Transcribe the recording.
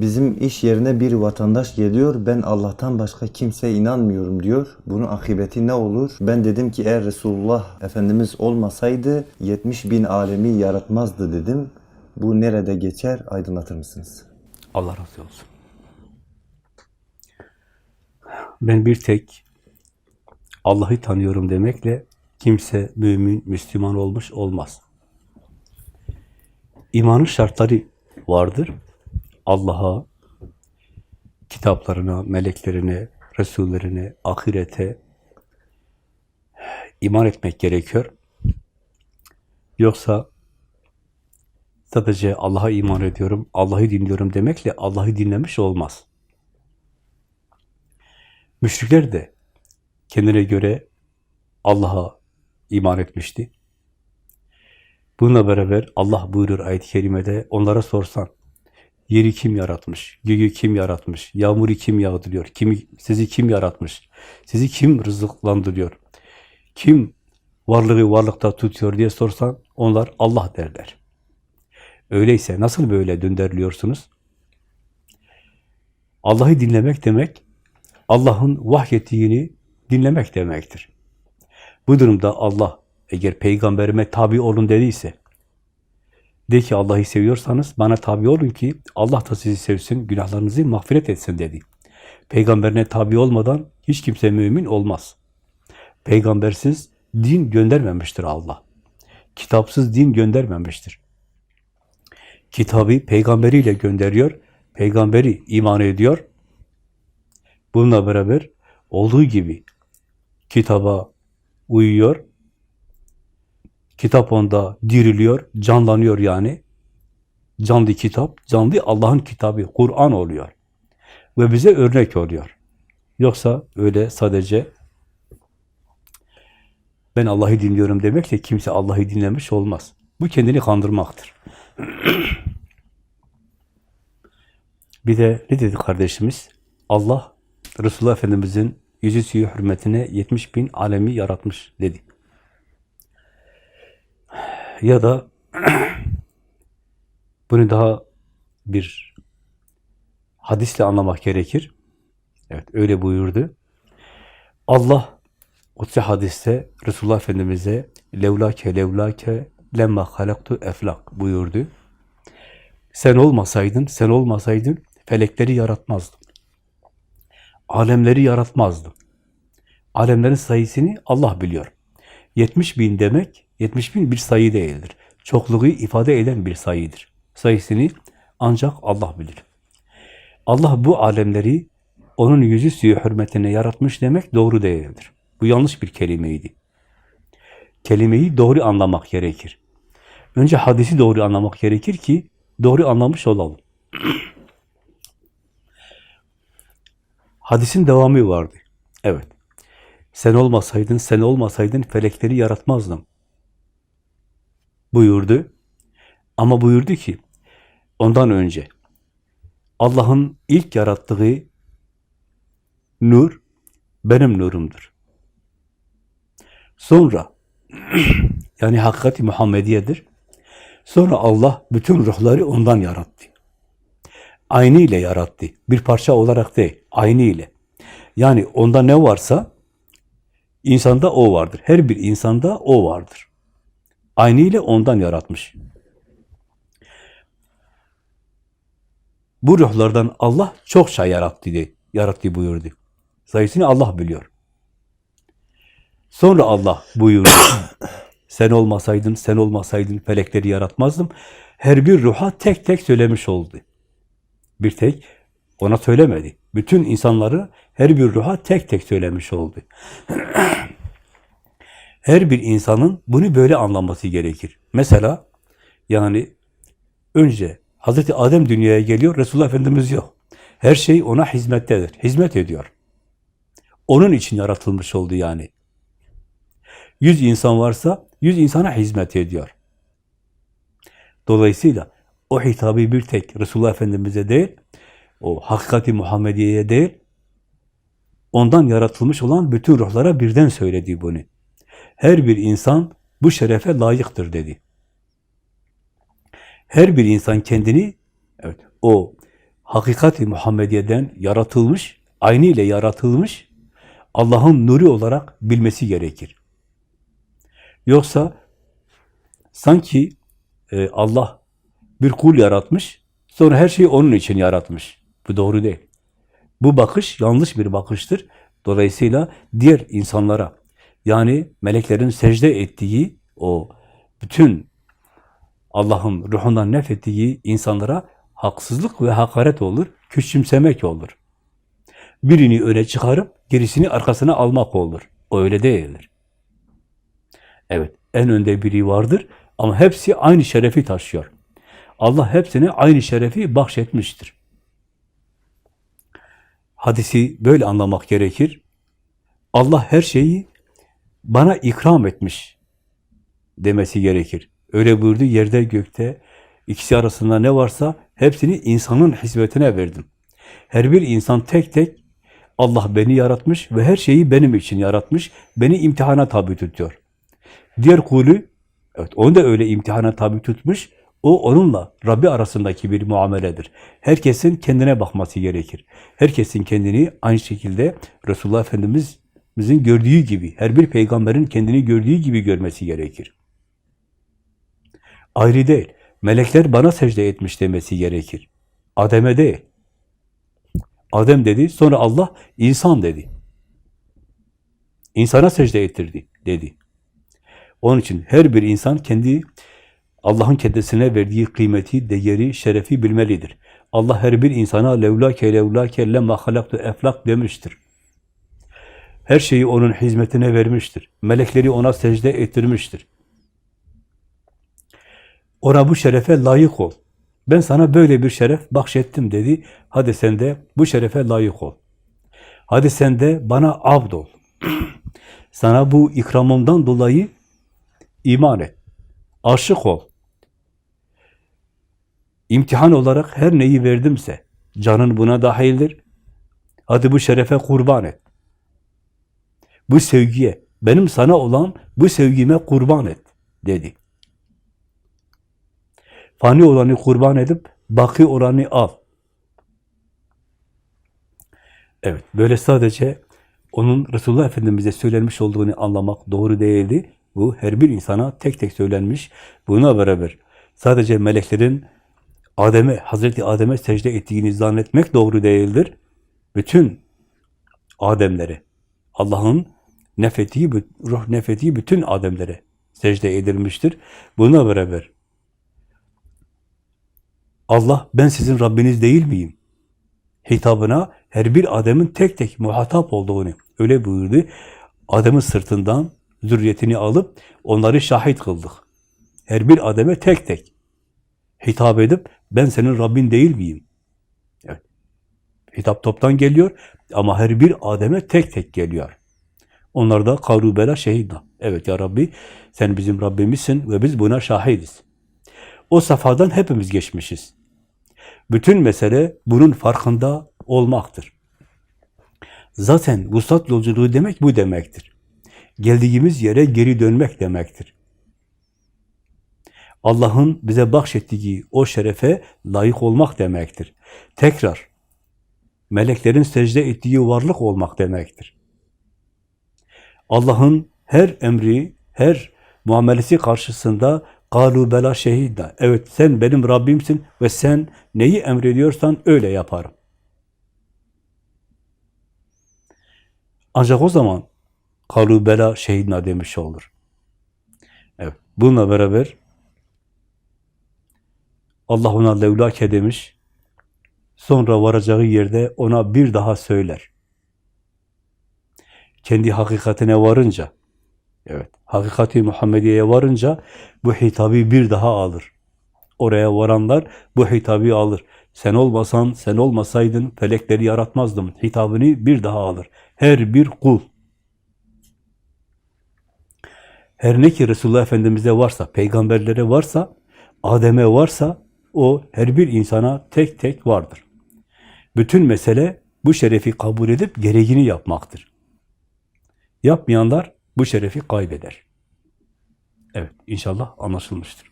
Bizim iş yerine bir vatandaş geliyor. Ben Allah'tan başka kimseye inanmıyorum diyor. Bunun akıbeti ne olur? Ben dedim ki eğer Resulullah Efendimiz olmasaydı 70 bin alemi yaratmazdı dedim. Bu nerede geçer? Aydınlatır mısınız? Allah razı olsun. Ben bir tek Allah'ı tanıyorum demekle kimse mümin, Müslüman olmuş olmaz. İmanın şartları vardır. Allah'a, kitaplarına, meleklerine, Resullerine, ahirete iman etmek gerekiyor. Yoksa sadece Allah'a iman ediyorum, Allah'ı dinliyorum demekle Allah'ı dinlemiş olmaz. Müşrikler de kendine göre Allah'a iman etmişti. Bununla beraber Allah buyurur ayet-i kerimede onlara sorsan yeri kim yaratmış, göğü kim yaratmış, yağmuru kim yağdırıyor, kimi, sizi kim yaratmış, sizi kim rızıklandırıyor, kim varlığı varlıkta tutuyor diye sorsan onlar Allah derler. Öyleyse nasıl böyle döndürülüyorsunuz? Allah'ı dinlemek demek, Allah'ın vahyettiğini dinlemek demektir. Bu durumda Allah eğer peygamberime tabi olun dediyse, de ki Allah'ı seviyorsanız bana tabi olun ki Allah da sizi sevsin, günahlarınızı mağfiret etsin dedi. Peygamberine tabi olmadan hiç kimse mümin olmaz. Peygambersiz din göndermemiştir Allah. Kitapsız din göndermemiştir. Kitabı peygamberiyle gönderiyor, peygamberi iman ediyor. Bununla beraber olduğu gibi kitaba uyuyor, kitap onda diriliyor, canlanıyor yani. Canlı kitap, canlı Allah'ın kitabı, Kur'an oluyor. Ve bize örnek oluyor. Yoksa öyle sadece ben Allah'ı dinliyorum demekle kimse Allah'ı dinlemiş olmaz. Bu kendini kandırmaktır. Bir de ne dedi kardeşimiz? Allah Resulullah Efendimiz'in yüzü suyu hürmetine 70 bin alemi yaratmış dedi. Ya da bunu daha bir hadisle anlamak gerekir. Evet öyle buyurdu. Allah Kutsi hadiste Resulullah Efendimiz'e levlake levlake lemma halaktu eflak buyurdu. Sen olmasaydın, sen olmasaydın felekleri yaratmazdım. Alemleri yaratmazdım. Alemlerin sayısını Allah biliyor. 70 bin demek, 70 bin bir sayı değildir. Çokluğu ifade eden bir sayıdır. Sayısını ancak Allah bilir. Allah bu alemleri onun yüzü suyu hürmetine yaratmış demek doğru değildir. Bu yanlış bir kelimeydi. Kelimeyi doğru anlamak gerekir. Önce hadisi doğru anlamak gerekir ki doğru anlamış olalım. Hadisin devamı vardı. Evet. Sen olmasaydın, sen olmasaydın felekleri yaratmazdım. Buyurdu. Ama buyurdu ki, ondan önce Allah'ın ilk yarattığı nur benim nurumdur. Sonra yani hakikati Muhammediye'dir. Sonra Allah bütün ruhları ondan yarattı. Aynı ile yarattı. Bir parça olarak değil, aynı ile. Yani onda ne varsa insanda o vardır. Her bir insanda o vardır. Aynı ile ondan yaratmış. Bu ruhlardan Allah çokça yarattı, de, yarattı buyurdu. Sayısını Allah biliyor. Sonra Allah buyurdu. sen olmasaydın, sen olmasaydın felekleri yaratmazdım. Her bir ruha tek tek söylemiş oldu. Bir tek ona söylemedi. Bütün insanları her bir ruha tek tek söylemiş oldu. her bir insanın bunu böyle anlaması gerekir. Mesela yani önce Hazreti Adem dünyaya geliyor, Resulullah Efendimiz yok. Her şey ona hizmettedir. Hizmet ediyor. Onun için yaratılmış oldu yani. Yüz insan varsa yüz insana hizmet ediyor. Dolayısıyla o hitabı bir tek Resulullah Efendimiz'e değil, o hakikati Muhammediye'ye değil, ondan yaratılmış olan bütün ruhlara birden söyledi bunu. Her bir insan bu şerefe layıktır dedi. Her bir insan kendini evet o hakikati Muhammediye'den yaratılmış, aynı ile yaratılmış, Allah'ın nuru olarak bilmesi gerekir. Yoksa sanki e, Allah bir kul yaratmış, sonra her şeyi onun için yaratmış. Bu doğru değil. Bu bakış yanlış bir bakıştır. Dolayısıyla diğer insanlara, yani meleklerin secde ettiği o bütün Allah'ın ruhundan nefettiği insanlara haksızlık ve hakaret olur, küçümsemek olur. Birini öne çıkarıp gerisini arkasına almak olur. Öyle değildir. Evet, en önde biri vardır ama hepsi aynı şerefi taşıyor. Allah hepsine aynı şerefi bahşetmiştir. Hadisi böyle anlamak gerekir. Allah her şeyi bana ikram etmiş demesi gerekir. Öyle buyurdu yerde gökte ikisi arasında ne varsa hepsini insanın hizmetine verdim. Her bir insan tek tek Allah beni yaratmış ve her şeyi benim için yaratmış. Beni imtihana tabi tutuyor. Diğer kulü, evet onu da öyle imtihana tabi tutmuş. O onunla Rabbi arasındaki bir muameledir. Herkesin kendine bakması gerekir. Herkesin kendini aynı şekilde Resulullah Efendimiz'in gördüğü gibi, her bir peygamberin kendini gördüğü gibi görmesi gerekir. Ayrı değil. Melekler bana secde etmiş demesi gerekir. Adem'e değil. Adem dedi, sonra Allah insan dedi. İnsana secde ettirdi dedi. Onun için her bir insan kendi Allah'ın kendisine verdiği kıymeti, değeri, şerefi bilmelidir. Allah her bir insana levlake levlake lemma halaktu eflak demiştir. Her şeyi onun hizmetine vermiştir. Melekleri ona secde ettirmiştir. Ona bu şerefe layık ol. Ben sana böyle bir şeref bahşettim dedi. Hadi sen de bu şerefe layık ol. Hadi sen de bana abd ol. sana bu ikramımdan dolayı iman et. Aşık ol. İmtihan olarak her neyi verdimse, canın buna dahildir. Hadi bu şerefe kurban et. Bu sevgiye, benim sana olan bu sevgime kurban et, dedi. Fani olanı kurban edip, baki olanı al. Evet, böyle sadece onun Resulullah Efendimiz'e söylenmiş olduğunu anlamak doğru değildi. Bu her bir insana tek tek söylenmiş. Buna beraber sadece meleklerin Adem'e, Hazreti Adem'e secde ettiğini zannetmek doğru değildir. Bütün Ademlere, Allah'ın nefettiği, ruh nefettiği bütün Ademlere secde edilmiştir. Buna beraber Allah ben sizin Rabbiniz değil miyim? Hitabına her bir Adem'in tek tek muhatap olduğunu öyle buyurdu. Adem'in sırtından zürriyetini alıp onları şahit kıldık. Her bir Adem'e tek tek hitap edip ben senin Rabbin değil miyim? Evet. Hitap toptan geliyor ama her bir Adem'e tek tek geliyor. Onlar da kavrubela şehidna. Evet ya Rabbi sen bizim Rabbimizsin ve biz buna şahidiz. O safhadan hepimiz geçmişiz. Bütün mesele bunun farkında olmaktır. Zaten vuslat yolculuğu demek bu demektir. Geldiğimiz yere geri dönmek demektir. Allah'ın bize bahşettiği o şerefe layık olmak demektir. Tekrar, meleklerin secde ettiği varlık olmak demektir. Allah'ın her emri, her muamelesi karşısında galu bela şehidna. Evet sen benim Rabbimsin ve sen neyi emrediyorsan öyle yaparım. Ancak o zaman galu bela şehidna demiş olur. Evet. Bununla beraber Allah ona levlake demiş. Sonra varacağı yerde ona bir daha söyler. Kendi hakikatine varınca, evet, hakikati Muhammediye'ye varınca bu hitabı bir daha alır. Oraya varanlar bu hitabı alır. Sen olmasan, sen olmasaydın felekleri yaratmazdım. Hitabını bir daha alır. Her bir kul. Her ne ki Resulullah Efendimiz'e varsa, peygamberlere varsa, Adem'e varsa, o her bir insana tek tek vardır. Bütün mesele bu şerefi kabul edip gereğini yapmaktır. Yapmayanlar bu şerefi kaybeder. Evet, inşallah anlaşılmıştır.